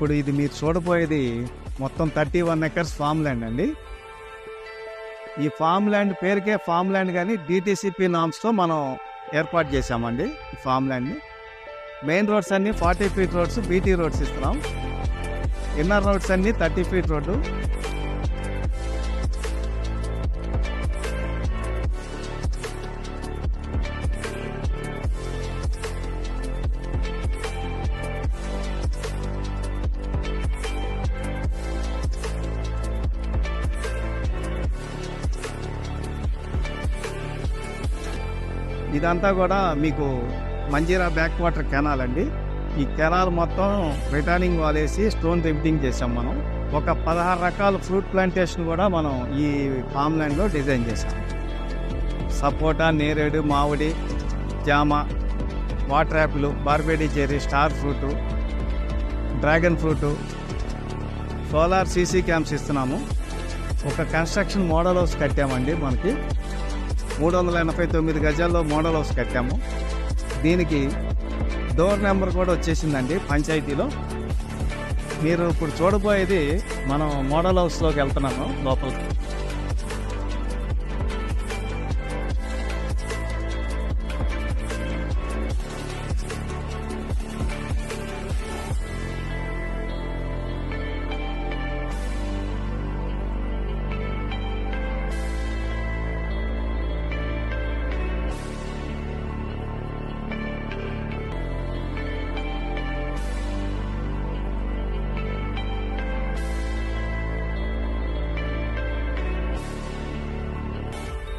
ఇప్పుడు ఇది మీరు చూడబోయేది మొత్తం thirty one acres farm land అండి. ఈ ఫామ్ ల్యాండ్ పేరుకే ఫామ్ ల్యాండ్ కానీ డిటీసీపీ నామ్స్తో మనం ఏర్పాటు చేశామండి ఈ ఫామ్ ల్యాండ్ని మెయిన్ రోడ్స్ అన్నీ forty feet roads BT roads ఇస్తున్నాం. ఇన్నర్ రోడ్స్ అన్నీ థర్టీ ఫీట్ రోడ్డు ఇదంతా కూడా మీకు మంజీరా బ్యాక్ వాటర్ కెనాల్ అండి. ఈ కెనాల్ మొత్తం రిటర్నింగ్ వాలేసి స్టోన్ రిఫ్టింగ్ చేసాం మనం. ఒక పదహారు రకాల ఫ్రూట్ ప్లాంటేషన్ కూడా మనం ఈ ఫామ్ ల్యాండ్లో డిజైన్ చేసాం సపోటా నేరేడు మామిడి జామ water apple బార్బేడీ cherry star fruit dragon fruit solar CC camps ఇస్తున్నాము. ఒక కన్స్ట్రక్షన్ మోడల్ హౌస్ కట్టామండి మనకి. మూడు వందల ఎనభై తొమ్మిది గజాల్లో మోడల్ హౌస్ కట్టాము. దీనికి డోర్ నెంబర్ కూడా వచ్చేసిందండి పంచాయతీలో. మీరు ఇప్పుడు చూడబోయేది మనం మోడల్ హౌస్లోకి వెళ్తున్నాము లోపలికి.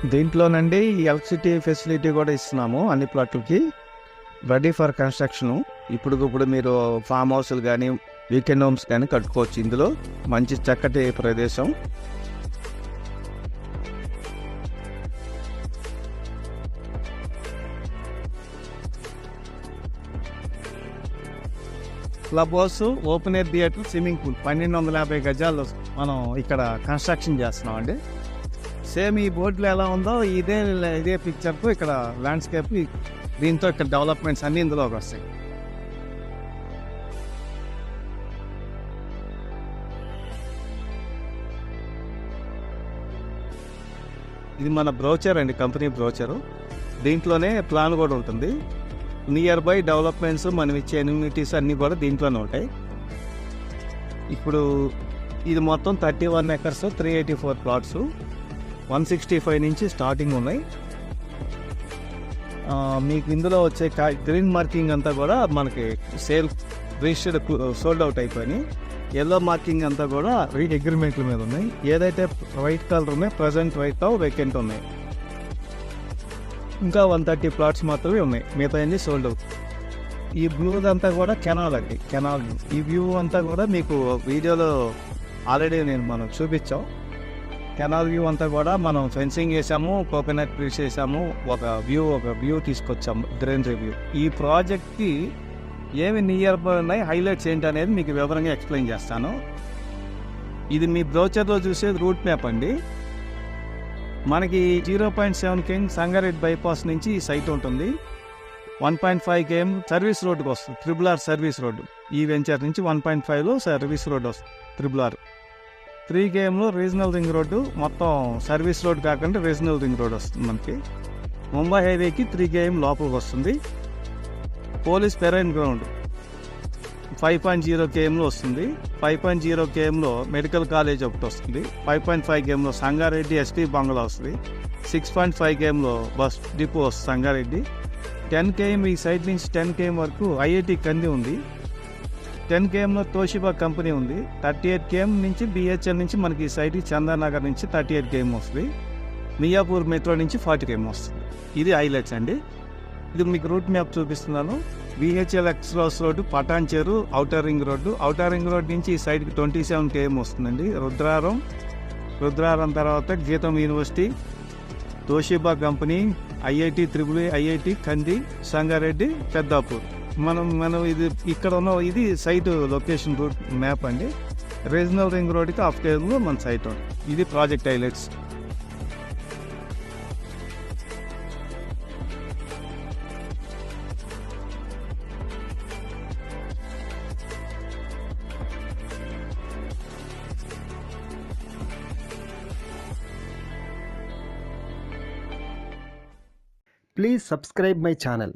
దీంట్లోనండి ఈ ఎలక్ట్రిసిటీ ఫెసిలిటీ కూడా ఇస్తున్నాము అన్ని ప్లాట్లకి. Ready for construction. ఇప్పుడు ఇప్పుడు మీరు ఫామ్ హౌస్లు కానీ వీకెండ్ హోమ్స్ కానీ కట్టుకోవచ్చు ఇందులో. మంచి చక్కటి ప్రదేశం. Club house open air theatre swimming pool. పన్నెండు వందల యాభై గజాలు మనం ఇక్కడ కన్స్ట్రక్షన్ చేస్తున్నాం అండి సేమ్ ఈ బోర్డులో ఎలా ఉందో ఇదే ఇదే పిక్చర్తో ఇక్కడ ల్యాండ్స్కేప్ దీంతో ఇక్కడ డెవలప్మెంట్స్ అన్ని ఇందులోకి వస్తాయి. ఇది మన బ్రోచర్ అండి కంపెనీ బ్రోచరు దీంట్లోనే ప్లాన్ కూడా ఉంటుంది. నియర్ బై డెవలప్మెంట్స్ మనం ఇచ్చే ఎమ్యూనిటీస్ అన్నీ కూడా దీంట్లోనే ఉంటాయి. ఇప్పుడు ఇది మొత్తం thirty one acres three eighty four plots one sixty five నుంచి స్టార్టింగ్ ఉన్నాయి. మీకు ఇందులో వచ్చే గ్రీన్ మార్కింగ్ అంతా కూడా మనకి సేల్ రిజిస్టర్డ్ సోల్డ్ అవుట్ అయిపోయినాయి. ఎల్లో మార్కింగ్ అంతా కూడా రీ అగ్రిమెంట్ల మీద ఉన్నాయి. ఏదైతే వైట్ కలర్ ఉన్నాయి ప్రజెంట్ వైట్ వేకెంట్ ఉన్నాయి. ఇంకా వన్ థర్టీ ప్లాట్స్ మాత్రమే ఉన్నాయి. మిగతా అన్ని సోల్డ్ అవుట్. ఈ బ్లూ అంతా కూడా కెనాల్ అండి. కెనాల్ ఈ వ్యూ అంతా కూడా మీకు వీడియోలో ఆల్రెడీ నేను మనం చూపించాం. కెనాల్ వ్యూ అంతా కూడా మనం ఫెన్సింగ్ వేసాము కోకోనట్ ట్రీస్ వేసాము ఒక వ్యూ ఒక వ్యూ తీసుకొచ్చాము గ్రీనరీ వ్యూ. ఈ ప్రాజెక్ట్కి ఏమి నియర్ బై ఉన్నాయి హైలైట్స్ ఏంటి అనేది మీకు వివరంగా ఎక్స్ప్లెయిన్ చేస్తాను. ఇది మీ బ్రౌచర్లో చూసేది రూట్ మ్యాప్ అండి. మనకి zero point seven km Sangareddy bypass నుంచి ఈ సైట్ ఉంటుంది. One point five km service రోడ్డుకి వస్తుంది త్రిబుల్ ఆర్ సర్వీస్ రోడ్డు. ఈ వెంచర్ నుంచి వన్ పాయింట్ ఫైవ్లో సర్వీస్ రోడ్ వస్తుంది త్రిబుల్ ఆర్. త్రీ కేఎంలో రీజనల్ రింగ్ రోడ్డు మొత్తం సర్వీస్ రోడ్ కాకుండా రీజనల్ రింగ్ రోడ్ వస్తుంది మనకి. ముంబై హైవేకి త్రీ కేఎం లోపలికి వస్తుంది. Police parade ground five point zero కేఎంలో వస్తుంది. ఫైవ్ పాయింట్ జీరో కేఎంలో మెడికల్ కాలేజ్ ఒకటి వస్తుంది. ఫైవ్ పాయింట్ ఫైవ్ కేఎంలో సంగారెడ్డి ఎస్టీ బంగ్లా వస్తుంది. సిక్స్ పాయింట్ ఫైవ్ కేఎంలో బస్ డిపో వస్తుంది సంగారెడ్డి. టెన్ కేఎం ఈ సైడ్ నుంచి టెన్ కేఎం వరకు ఐఐటి కంది ఉంది. టెన్ కేఎంలో తోషిబా కంపెనీ ఉంది. థర్టీ ఎయిట్ కేఎం నుంచి బిహెచ్ఎల్ నుంచి మనకి ఈ సైడ్ చందానగర్ నుంచి థర్టీ ఎయిట్ కేఎం వస్తుంది. మియాపూర్ మెట్రో నుంచి ఫార్టీ కేఎం వస్తుంది. ఇది హైలైట్స్ అండి. ఇది మీకు రూట్ మ్యాప్ చూపిస్తున్నాను. BHEL express road Patancheru outer ring road. Outer ring road నుంచి ఈ సైడ్కి ట్వంటీ సెవెన్ కేఎం వస్తుందండి. రుద్రారం. రుద్రారం తర్వాత GITAM university Toshiba company IIT triple IIT Kandi Sangareddy Peddapur. మనం మనం ఇది ఇక్కడ ఉన్న ఇది సైట్ లొకేషన్ రూట్ మ్యాప్ అండి. రీజనల్ రింగ్ రోడ్కి హాఫ్ కేజీలో మన సైట్ ఉంది. ఇది project highlights please subscribe my channel